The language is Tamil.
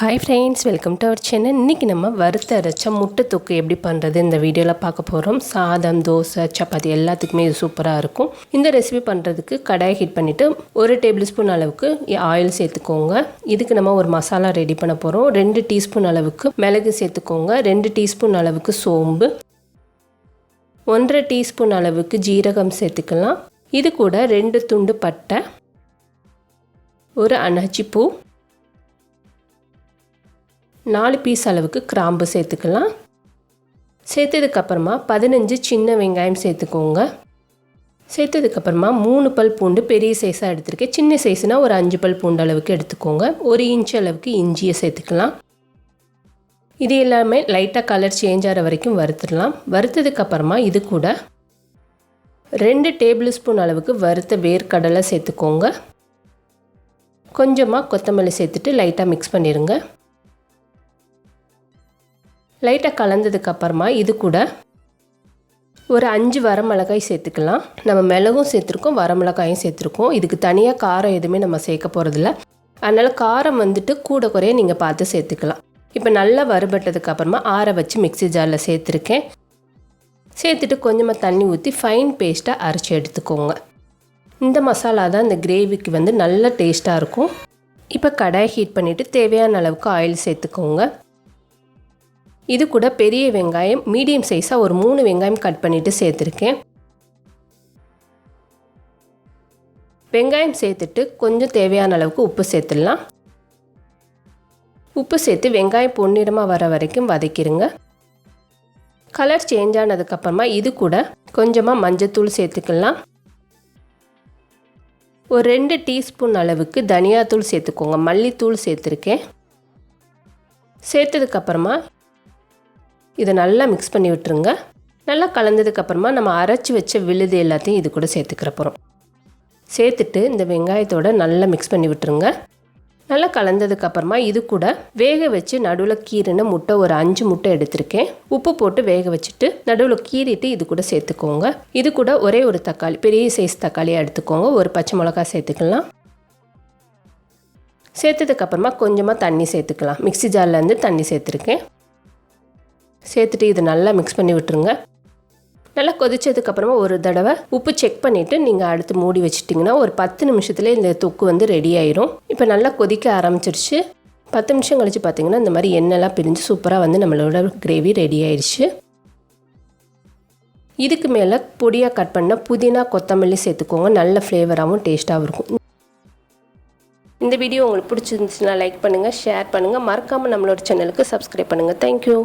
Hi friends welcome to our channel இன்றைக்கி நம்ம வறுத்த அரைச்ச முட்டை தொக்கு எப்படி பண்ணுறது இந்த வீடியோவில் பார்க்க போகிறோம் சாதம் தோசை சப்பாத்தி எல்லாத்துக்குமே இது சூப்பராக இருக்கும். இந்த ரெசிபி பண்ணுறதுக்கு கடாயை ஹீட் பண்ணிவிட்டு ஒரு டேபிள் ஸ்பூன் அளவுக்கு ஆயில் சேர்த்துக்கோங்க. இதுக்கு நம்ம ஒரு மசாலா ரெடி பண்ண போகிறோம் ரெண்டு டீஸ்பூன் அளவுக்கு மிளகு சேர்த்துக்கோங்க. ரெண்டு டீஸ்பூன் அளவுக்கு சோம்பு. ஒன்றரை டீஸ்பூன் அளவுக்கு ஜீரகம் சேர்த்துக்கலாம். இது கூட ரெண்டு துண்டு பட்டை. ஒரு அன்னாச்சி பூ நாலு பீஸ் அளவுக்கு கிராம்பு சேர்த்துக்கலாம். சேர்த்ததுக்கப்புறமா பதினஞ்சு சின்ன வெங்காயம் சேர்த்துக்கோங்க. சேர்த்ததுக்கப்புறமா மூணு பல் பூண்டு பெரிய சைஸாக எடுத்திருக்கேன். சின்ன சைஸ்னால் ஒரு அஞ்சு பல் பூண்டு அளவுக்கு எடுத்துக்கோங்க. ஒரு இன்ச் அளவுக்கு இஞ்சியை சேர்த்துக்கலாம். இது எல்லாமே லைட்டாக கலர் சேஞ்ச் ஆகிற வரைக்கும் வறுத்துடலாம். வறுத்ததுக்கப்புறமா இது கூட ரெண்டு டேபிள் ஸ்பூன் அளவுக்கு வறுத்த வேர்க்கடலை சேர்த்துக்கோங்க. கொஞ்சமாக கொத்தமல்லி சேர்த்துட்டு லைட்டாக மிக்ஸ் பண்ணிடுங்க லைட்டாக கலந்ததுக்கப்புறமா இது கூட ஒரு அஞ்சு வரமிளகாய் சேர்த்துக்கலாம். நம்ம மிளகும் சேர்த்துருக்கோம் வரமிளகாயும் சேர்த்துருக்கோம். இதுக்கு தனியாக காரம் எதுவுமே நம்ம சேர்க்க போகிறதில்ல அதனால் காரம் வந்துட்டு கூட குறைய நீங்கள் பார்த்து சேர்த்துக்கலாம். இப்போ நல்லா வறுபட்டதுக்கு அப்புறமா ஆற வச்சு மிக்சி ஜாரில் சேர்த்துருக்கேன். சேர்த்துட்டு கொஞ்சமாக தண்ணி ஊற்றி ஃபைன் பேஸ்ட்டாக அரைச்சி எடுத்துக்கோங்க. இந்த மசாலா தான் இந்த கிரேவிக்கு வந்து நல்ல டேஸ்ட்டாக இருக்கும். இப்போ கடாய் ஹீட் பண்ணிவிட்டு தேவையான அளவுக்கு ஆயில் சேர்த்துக்கோங்க. இது கூட பெரிய வெங்காயம் மீடியம் சைஸாக ஒரு மூணு வெங்காயம் கட் பண்ணிவிட்டு சேர்த்துருக்கேன். வெங்காயம் சேர்த்துட்டு கொஞ்சம் தேவையான அளவுக்கு உப்பு சேர்த்துடலாம். உப்பு சேர்த்து வெங்காயம் பொன்னிறமாக வர வரைக்கும் வதக்கிடுங்க கலர் சேஞ்ச் ஆனதுக்கப்புறமா இது கூட கொஞ்சமாக மஞ்சத்தூள் சேர்த்துக்கலாம். ஒரு ரெண்டு டீஸ்பூன் அளவுக்கு தனியாத்தூள் சேர்த்துக்கோங்க. மல்லித்தூள் சேர்த்துருக்கேன். சேர்த்ததுக்கப்புறமா இதை நல்லா மிக்ஸ் பண்ணி விட்டுருங்க. நல்லா கலந்ததுக்கப்புறமா நம்ம அரைச்சி வச்ச விழுது எல்லாத்தையும் இது கூட சேர்த்துக்கிற போகிறோம் சேர்த்துட்டு இந்த வெங்காயத்தோடு நல்லா மிக்ஸ் பண்ணி விட்டுருங்க. நல்லா கலந்ததுக்கப்புறமா இது கூட வேக வச்சு நடுவில் கீறின முட்டை ஒரு அஞ்சு முட்டை எடுத்திருக்கேன். உப்பு போட்டு வேக வச்சுட்டு நடுவில் கீறிட்டு இது கூட சேர்த்துக்கோங்க. இது கூட ஒரே ஒரு தக்காளி பெரிய சைஸ் தக்காளியாக எடுத்துக்கோங்க. ஒரு பச்சை மிளகா சேர்த்துக்கலாம். சேர்த்ததுக்கப்புறமா கொஞ்சமாக தண்ணி சேர்த்துக்கலாம். மிக்சி ஜார்லேருந்து தண்ணி சேர்த்துருக்கேன். சேர்த்துட்டு இது நல்லா மிக்ஸ் பண்ணி விட்டுருங்க. நல்லா கொதிச்சதுக்கப்புறமா ஒரு தடவை உப்பு செக் பண்ணிவிட்டு நீங்கள் அடுத்து மூடி வச்சுட்டிங்கன்னா ஒரு பத்து நிமிஷத்தில் இந்த தொக்கு வந்து ரெடி ஆயிரும். இப்போ நல்லா கொதிக்க ஆரம்பிச்சிருச்சு. பத்து நிமிஷம் கழித்து பார்த்தீங்கன்னா இந்த மாதிரி எண்ணெய்லாம் பிரிஞ்சு சூப்பராக வந்து நம்மளோட கிரேவி ரெடி ஆயிடுச்சு இதுக்கு மேலே பொடியாக கட் பண்ண புதினா கொத்தமல்லி சேர்த்துக்கோங்க. நல்ல ஃப்ளேவராகவும் டேஸ்ட்டாகவும் இருக்கும். இந்த வீடியோ உங்களுக்கு பிடிச்சிருந்துச்சுன்னா லைக் பண்ணுங்கள் ஷேர் பண்ணுங்கள் மறக்காமல் நம்மளோட சேனலுக்கு சப்ஸ்கிரைப் பண்ணுங்கள் தேங்க்யூ